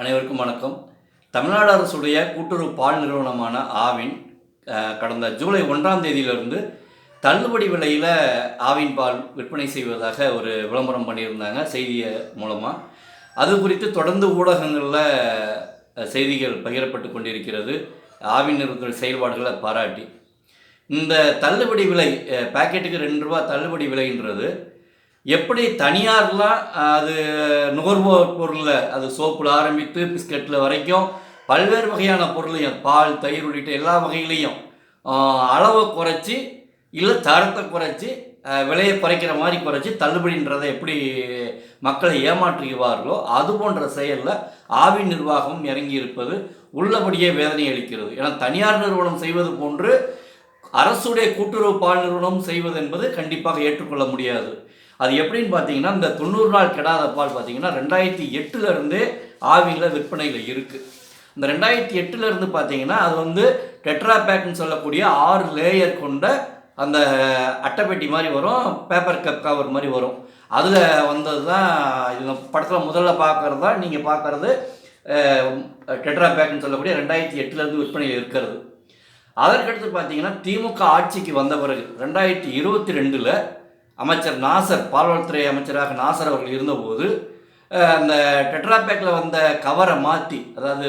அனைவருக்கும் வணக்கம். தமிழ்நாடு அரசுடைய கூட்டுறவு பால் நிறுவனமான ஆவின் கடந்த ஜூலை ஒன்றாம் தேதியிலிருந்து தள்ளுபடி விலையில் ஆவின் பால் விற்பனை செய்வதாக ஒரு விளம்பரம் பண்ணியிருந்தாங்க செய்தியை மூலமாக அது குறித்து தொடர்ந்து ஊடகங்களில் செய்திகள் பகிரப்பட்டு கொண்டிருக்கிறது. ஆவின் நிறுவனத்தின் செயல்பாடுகளை பாராட்டி. இந்த தள்ளுபடி விலை பேக்கெட்டுக்கு பாக்கெட்டுக்கு ரெண்டு ரூபா தள்ளுபடி விலைன்றது. எப்படி தனியார்லாம் அது நுகர்வோர் பொருளில் அது சோப்பில் ஆரம்பித்து பிஸ்கட்டில் வரைக்கும் பல்வேறு வகையான பொருளையும் பால் தயிர் உள்ளிட்ட எல்லா வகையிலையும் அளவை குறைச்சி இல்லை தரத்தை குறைச்சி விலையை குறைக்கிற மாதிரி குறைச்சி தள்ளுபடின்றதை எப்படி மக்களை ஏமாற்றுகிறார்களோ அது போன்ற செயலில் ஆவி நிர்வாகம் இறங்கி இருப்பது உள்ளபடியே வேதனை அளிக்கிறது. ஏன்னா தனியார் நிறுவனம் செய்வது போன்று அரசுடைய கூட்டுறவு பால் நிறுவனம் செய்வது என்பது கண்டிப்பாக ஏற்றுக்கொள்ள முடியாது. அது எப்படின்னு பார்த்தீங்கன்னா இந்த தொண்ணூறு நாள் கெடாத பால் பார்த்தீங்கன்னா ரெண்டாயிரத்தி எட்டுலேருந்தே ஆவியில் விற்பனையில் இருக்குது இந்த ரெண்டாயிரத்தி எட்டுலேருந்து பார்த்தீங்கன்னா அது வந்து டெட்ரா பேக்னு சொல்லக்கூடிய ஆறு லேயர் கொண்ட அந்த அட்டைப்பெட்டி மாதிரி வரும் பேப்பர் கப் கவர் மாதிரி வரும். அதில் வந்தது தான் இந்த படத்தில் முதல்ல பார்க்குறது தான் நீங்கள் பார்க்குறது டெட்ரா பேக்னு சொல்லக்கூடிய ரெண்டாயிரத்தி எட்டுலேருந்து விற்பனையில் இருக்கிறது. அதற்கடுத்து பார்த்தீங்கன்னா திமுக ஆட்சிக்கு வந்த பிறகு ரெண்டாயிரத்தி இருபத்தி ரெண்டில் அமைச்சர் நாசர் பால்வளத்துறை அமைச்சராக நாசர் அவர்கள் இருந்தபோது அந்த டெட்ராபேக்கில் வந்த கவரை மாற்றி அதாவது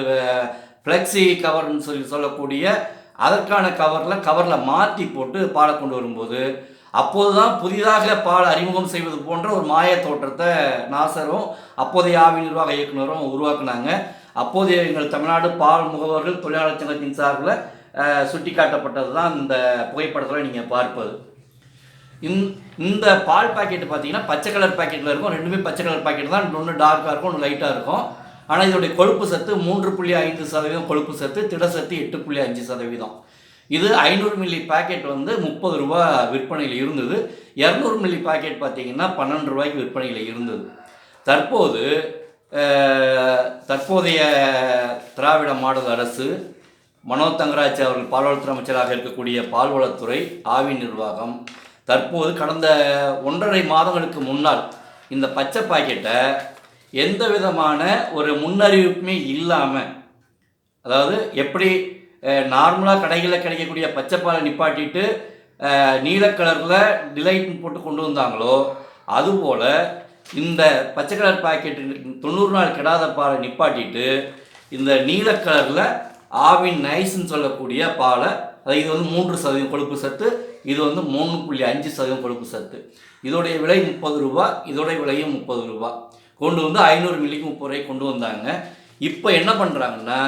ஃப்ளெக்ஸி கவர்னு சொல்லி சொல்லக்கூடிய அதற்கான கவரில் கவரில் மாற்றி போட்டு பாலை கொண்டு வரும்போது அப்போது தான் புதிதாக பால் அறிமுகம் செய்வது போன்ற ஒரு மாய தோற்றத்தை நாசரும் அப்போதைய ஆவி நிர்வாக இயக்குனரும் உருவாக்குனாங்க. அப்போதைய எங்கள் தமிழ்நாடு பால் முகவர்கள் தொழிலாளர் சங்கத்தின் சார்பில் சுட்டி சுட்டிக்காட்டப்பட்டது தான் இந்த புகைப்படத்தில் நீங்கள் பார்ப்பது. இந்த பால் பாக்கெட் பார்த்தீங்கன்னா பச்சை கலர் பாக்கெட்டில் இருக்கும். ரெண்டுமே பச்சை கலர் பாக்கெட் தான். ஒன்று டார்க்காக இருக்கும் ஒன்று லைட்டாக இருக்கும். ஆனால் இதோடைய கொழுப்பு சத்து மூன்று புள்ளி ஐந்து சதவீதம் கொழுப்பு சத்து திட சத்து எட்டு புள்ளி அஞ்சு சதவீதம். இது ஐநூறு மில்லி பாக்கெட் வந்து முப்பது ரூபா விற்பனையில் இருந்தது. இரநூறு மில்லி பாக்கெட் பார்த்தீங்கன்னா பன்னெண்டு ரூபாய்க்கு விற்பனையில் இருந்தது. தற்போது தற்போதைய திராவிட மாடல் அரசு மனோ தங்கராஜ் அவர்கள் பால்வளத்துறை அமைச்சராக இருக்கக்கூடிய பால்வளத்துறை ஆவி நிர்வாகம் தற்போது கடந்த ஒன்றரை மாதங்களுக்கு முன்னால் இந்த பச்சை பாக்கெட்டை எந்த விதமான ஒரு முன்னறிவிப்புமே இல்லாமல் அதாவது எப்படி நார்மலாக கடைகளில் கிடைக்கக்கூடிய பச்சை பாலை நிப்பாட்டிட்டு நீல கலரில் டிலைட் போட்டு கொண்டு வந்தாங்களோ அதுபோல் இந்த பச்சை கலர் பாக்கெட்டு தொண்ணூறு நாள் கெடாத பாலை நிப்பாட்டிட்டு இந்த நீல கலரில் ஆவின் நைஸ்ன்னு சொல்லக்கூடிய பாலை அது இது வந்து மூன்று சதவீதம் கொழுப்பு சத்து இது வந்து மூணு புள்ளி அஞ்சு சதவீதம் கொழுப்பு சத்து. இதோடைய விலை முப்பது ரூபா இதோடைய விலையும் முப்பது ரூபா. கொண்டு வந்து ஐநூறு மில்லிக்கு முப்பது ரூபாய் கொண்டு வந்தாங்க. இப்போ என்ன பண்ணுறாங்கன்னா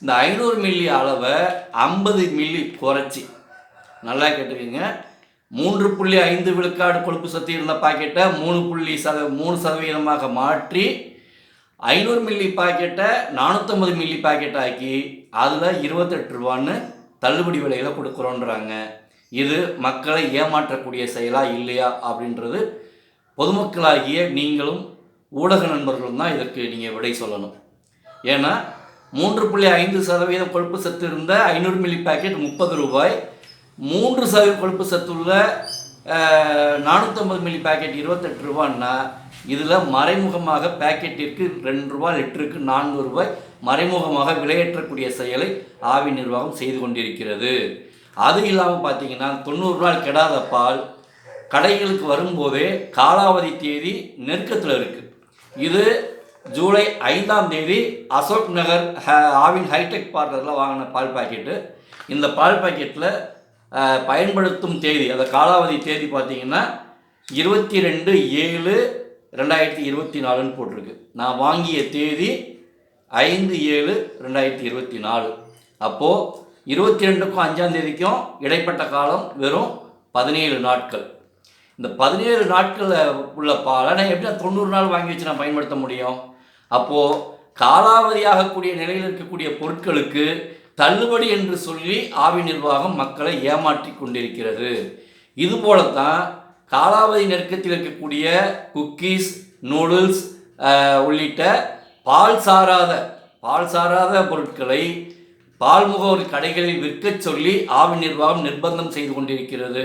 இந்த ஐநூறு மில்லி அளவை ஐம்பது மில்லி குறைச்சி. நல்லா கேட்டுக்கோங்க. மூன்று புள்ளி ஐந்து விழுக்காடு கொழுப்பு சத்து இருந்த பாக்கெட்டை மூணு புள்ளி சத மூணு சதவீதமாக மாற்றி ஐநூறு மில்லி பாக்கெட்டை நானூற்றம்பது மில்லி பாக்கெட் ஆக்கி அதில் இருபத்தெட்டு ரூபான்னு தள்ளுபடி விலையில் கொடுக்குறோன்றாங்க. இது மக்களை ஏமாற்றக்கூடிய செயலா இல்லையா அப்படின்றது பொதுமக்களாகிய நீங்களும் ஊடக நண்பர்களும் தான் இதற்கு நீங்கள் விடை சொல்லணும். ஏன்னா மூன்று புள்ளி ஐந்து சதவீதம் கொழுப்பு சத்து இருந்த ஐநூறு மில்லி பாக்கெட் முப்பது ரூபாய் மூன்று சதவீதம் கொழுப்பு சத்துள்ள நானூற்றம்பது மில்லி பாக்கெட் இருபத்தெட்டு ரூபான்னா இதில் மறைமுகமாக பாக்கெட்டிற்கு ரெண்டு ரூபாய் லிட்டருக்கு நான்கு ரூபாய் மறைமுகமாக விலையேற்றக்கூடிய செயலை ஆவி நிர்வாகம் செய்து கொண்டிருக்கிறது. அது இல்லாமல் பார்த்தீங்கன்னா தொண்ணூறு நாள் கெடாத பால் கடைகளுக்கு வரும்போதே காலாவதி தேதி நெருக்கத்தில் இருக்குது இது ஜூலை ஐந்தாம் தேதி அசோக் நகர் ஆவின் ஹைடெக் பார்க்கரில் வாங்கின பால் பாக்கெட்டு. இந்த பால் பாக்கெட்டில் பயன்படுத்தும் தேதி அந்த காலாவதி தேதி பார்த்தீங்கன்னா இருபத்தி ரெண்டு ஏழு ரெண்டாயிரத்தி இருபத்தி நாலுன்னு போட்டிருக்கு. நான் வாங்கிய தேதி ஐந்து ஏழு ரெண்டாயிரத்தி இருபத்தி நாலு. அப்போது இருபத்தி ரெண்டுக்கும் அஞ்சாம் தேதிக்கும் இடைப்பட்ட காலம் வெறும் பதினேழு நாட்கள். இந்த பதினேழு நாட்களில் உள்ள பாலை நான் எப்படி தொண்ணூறு நாள் வாங்கி வச்சு நான் பயன்படுத்த முடியும்? அப்போது காலாவதியாகக்கூடிய நிலையில் இருக்கக்கூடிய பொருட்களுக்கு தள்ளுபடி என்று சொல்லி ஆவி நிர்வாகம் மக்களை ஏமாற்றி கொண்டிருக்கிறது. இதுபோலத்தான் காலாவதி நெருக்கத்தில் இருக்கக்கூடிய குக்கீஸ் நூடுல்ஸ் உள்ளிட்ட பால் சாராத பால் சாராத பொருட்களை பால்முகவர் கடைகளில் விற்கச் சொல்லி ஆவி நிர்வாகம் நிர்பந்தம் செய்து கொண்டிருக்கிறது.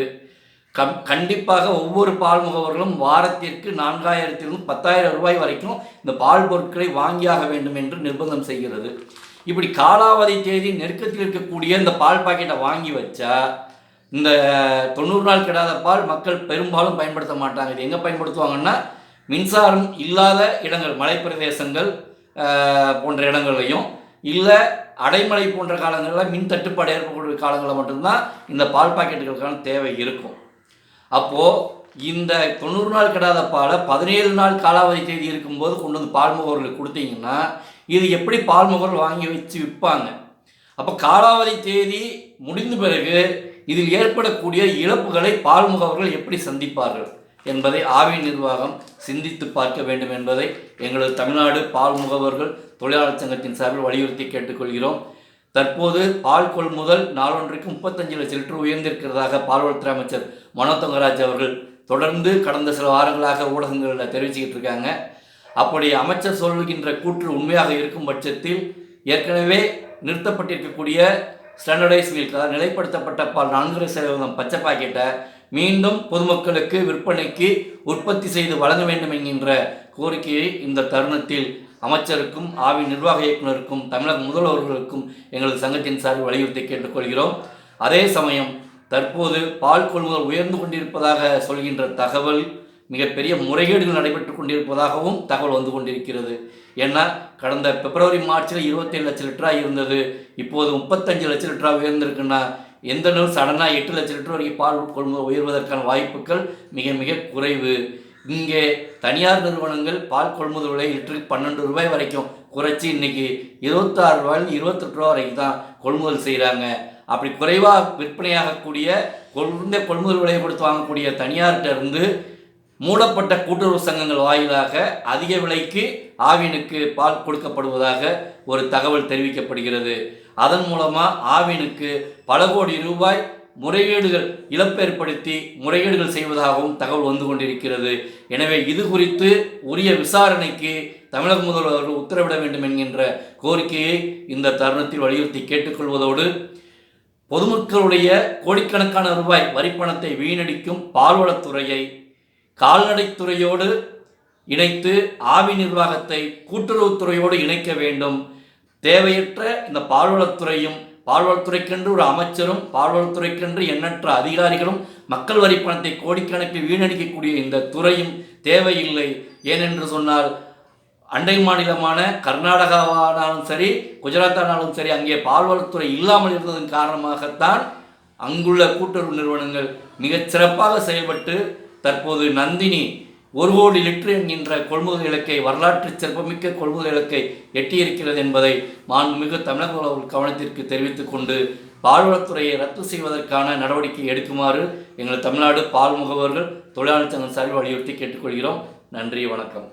கம் கண்டிப்பாக ஒவ்வொரு பால் முகவர்களும் வாரத்திற்கு நான்காயிரத்திலிருந்து பத்தாயிரம் ரூபாய் வரைக்கும் இந்த பால் பொருட்களை வாங்கியாக வேண்டும் என்று நிர்பந்தம் செய்கிறது. இப்படி காலாவதி தேதி நெருக்கத்தில் இருக்கக்கூடிய இந்த பால் பாக்கெட்டை வாங்கி வச்சா இந்த தொண்ணூறு நாள் கிடாத பால் மக்கள் பெரும்பாலும் பயன்படுத்த மாட்டாங்க. இது எங்கே பயன்படுத்துவாங்கன்னா மின்சாரம் இல்லாத இடங்கள் மலைப்பிரதேசங்கள் போன்ற இடங்கள்லையும். இல்லை அடைமழை போன்ற காலங்களில் மின் தட்டுப்பாடு ஏற்படக்கூடிய காலங்களில் மட்டும்தான் இந்த பால் பாக்கெட்டுகளுக்கான தேவை இருக்கும். அப்போது இந்த தொண்ணூறு நாள் கிடாத பாலை பதினேழு நாள் காலாவதி தேதி இருக்கும்போது கொண்டு வந்து பால் முகவர்களுக்கு கொடுத்தீங்கன்னா இது எப்படி பால் முகவர்கள் வாங்கி வச்சு விற்பாங்க? அப்போ காலாவதி தேதி முடிந்த பிறகு இதில் ஏற்படக்கூடிய இழப்புகளை பால் முகவர்கள் எப்படி சந்திப்பார்கள்? என்பதை ஆவி நிர்வாகம் சிந்தித்து பார்க்க வேண்டும் என்பதை எங்களது தமிழ்நாடு பால் முகவர்கள் தொழிலாளர் சங்கத்தின் சார்பில் வலியுறுத்தி கேட்டுக்கொள்கிறோம். தற்போது பால் கொள்முதல் நாளொன்றுக்கு முப்பத்தஞ்சு லட்சம் லிட்டர் உயர்ந்திருக்கிறதாக பால்வளத்துறை அமைச்சர் மனோ தங்கராஜ் அவர்கள் தொடர்ந்து கடந்த சில வாரங்களாக ஊடகங்களில் தெரிவிச்சுக்கிட்டு இருக்காங்க. அப்படி அமைச்சர் சொல்கின்ற கூற்று உண்மையாக இருக்கும் பட்சத்தில் ஏற்கனவே நிறுத்தப்பட்டிருக்கக்கூடிய ஸ்டாண்டர்டைஸ் மில்க் அதாவது நிலைப்படுத்தப்பட்ட பால் நான்கு சதவீதம் பச்சை பாக்கெட்டை மீண்டும் பொதுமக்களுக்கு விற்பனைக்கு உற்பத்தி செய்து வழங்க வேண்டும் என்கின்ற கோரிக்கையை இந்த தருணத்தில் அமைச்சருக்கும் ஆவி நிர்வாக இயக்குனருக்கும் தமிழக முதல்வர்களுக்கும் எங்களது சங்கத்தின் சார்பில் வலியுறுத்தி கேட்டுக்கொள்கிறோம். அதே சமயம் தற்போது பால் கொள்முதல் உயர்ந்து கொண்டிருப்பதாக சொல்கின்ற தகவல் மிகப்பெரிய முறைகேடுகள் நடைபெற்று கொண்டிருப்பதாகவும் தகவல் வந்து கொண்டிருக்கிறது. ஏன்னா கடந்த பிப்ரவரி மார்ச்சில் இருபத்தேழு லட்சம் லிட்டராக இருந்தது இப்போது முப்பத்தஞ்சு லட்சம் லிட்டராக உயர்ந்திருக்குன்னா எந்த நாள் சடனாக எட்டு லட்சம் லிட்டர் வரைக்கும் பால் கொள்முதல் உயர்வதற்கான வாய்ப்புகள் மிக மிக குறைவு. இங்கே தனியார் நிறுவனங்கள் பால் கொள்முதல் விலை லிட்டருக்கு பன்னெண்டு ரூபாய் வரைக்கும். குறைச்சி இன்னைக்கு இருபத்தாறு ரூபாயில் இருபத்தெட்டு ரூபா வரைக்கும் தான் கொள்முதல் செய்கிறாங்க அப்படி குறைவாக விற்பனையாகக்கூடிய குறைந்த கொள்முதல் விலையை கொடுத்து வாங்கக்கூடிய தனியார்கிட்ட இருந்து மூடப்பட்ட கூட்டுறவு சங்கங்கள் வாயிலாக அதிக விலைக்கு ஆவினுக்கு பால் கொடுக்கப்படுவதாக ஒரு தகவல் தெரிவிக்கப்படுகிறது. அதன் மூலமாக ஆவினுக்கு பல கோடி ரூபாய் முறைகேடுகள் இழப்பேற்படுத்தி முறைகேடுகள் செய்வதாகவும் தகவல் வந்து கொண்டிருக்கிறது. எனவே இது குறித்து உரிய விசாரணைக்கு தமிழக முதல்வர் உத்தரவிட வேண்டும் என்கின்ற கோரிக்கையை இந்த தருணத்தில் வலியுறுத்தி கேட்டுக்கொள்வதோடு பொதுமக்களுடைய கோடிக்கணக்கான ரூபாய் வரிப்பணத்தை வீணடிக்கும் பால்வளத்துறையை கால்நடைத்துறையோடு இணைத்து ஆவி நிர்வாகத்தை கூட்டுறவுத்துறையோடு இணைக்க வேண்டும். தேவையற்ற இந்த பால்வளத்துறையும் பால்வளத்துறைக்கென்று ஒரு அமைச்சரும் பால்வளத்துறைக்கென்று எண்ணற்ற அதிகாரிகளும் மக்கள் வரி பணத்தை கோடிக்கணக்கில் வீணடிக்கக்கூடிய இந்த துறையும் தேவையில்லை. ஏனென்று சொன்னால் அண்டை மாநிலமான கர்நாடகாவானாலும் சரி குஜராத்தானாலும் சரி அங்கே பால்வளத்துறை இல்லாமல் இருந்ததன் காரணமாகத்தான் அங்குள்ள கூட்டுறவு நிறுவனங்கள் மிகச் சிறப்பாக செயல்பட்டு தற்போது நந்தினி ஒரு கோடி லிட்டர் என்கின்ற கொள்முதல் இலக்கை வரலாற்று சிறப்புமிக்க கொள்முதல் இலக்கை எட்டியிருக்கிறது என்பதை மாண்புமிகு தமிழக முதல்வர் கவனத்திற்கு தெரிவித்துக் கொண்டு பால்வளத்துறையை ரத்து செய்வதற்கான நடவடிக்கை எடுக்குமாறு எங்கள் தமிழ்நாடு பால் முகவர்கள் தொழிலாளர் சங்கம் சார்பில் வலியுறுத்தி கேட்டுக்கொள்கிறோம். நன்றி வணக்கம்.